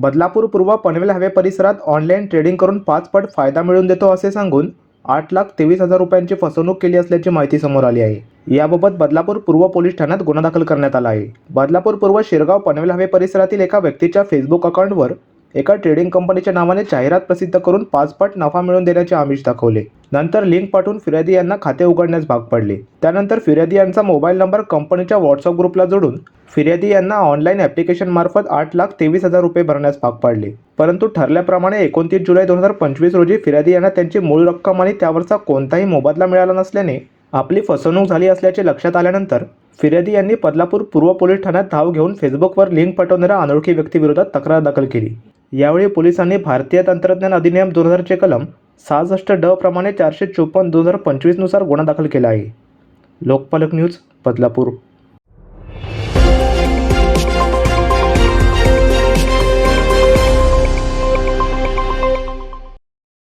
बदलापूर पूर्व पनवेल हवे परिसरात ऑनलाईन ट्रेडिंग करून पाच पट फायदा मिळवून देतो असे सांगून आठ लाख तेवीस हजार रुपयांची फसवणूक केली असल्याची माहिती समोर आली आहे. याबाबत बदलापूर पूर्व पोलीस ठाण्यात गुन्हा दाखल करण्यात आला आहे. बदलापूर पूर्व शिरगाव पनवेल हवे परिसरातील एका व्यक्तीच्या फेसबुक अकाउंटवर एका ट्रेडिंग कंपनीच्या नावाने जाहिरात प्रसिद्ध करून पाचपट नफा मिळवून देण्याचे आमिष दाखवले. नंतर लिंक पाठवून फिर्यादी यांना खाते उघडण्यास भाग पडले. त्यानंतर फिर्यादी यांचा मोबाईल नंबर कंपनीच्या व्हॉट्सअप ग्रुपला जोडून फिर्यादी यांना ऑनलाईन ॲप्लिकेशन मार्फत आठ लाख तेवीस हजार रुपये भरण्यास भाग पाडले. परंतु ठरल्याप्रमाणे एकोणतीस जुलै दोन हजार पंचवीस रोजी फिर्यादी यांना त्यांची मूळ रक्कम आणि त्यावरचा कोणताही मोबदला मिळाला नसल्याने आपली फसवणूक झाली असल्याचे लक्षात आल्यानंतर फिर्यादी यांनी बदलापूर पूर्व पोलीस ठाण्यात धाव घेऊन फेसबुकवर लिंक पाठवणाऱ्या अनोळखी व्यक्तीविरोधात तक्रार दाखल केली. यावेळी पोलिसांनी भारतीय तंत्रज्ञान अधिनियम दोन हजारचे कलम सहासष्ट ड प्रमाणे चारशे चोपन्न दोन हजार पंचवीसनुसार गुन्हा दाखल केला आहे. लोकपालक न्यूज बदलापूर.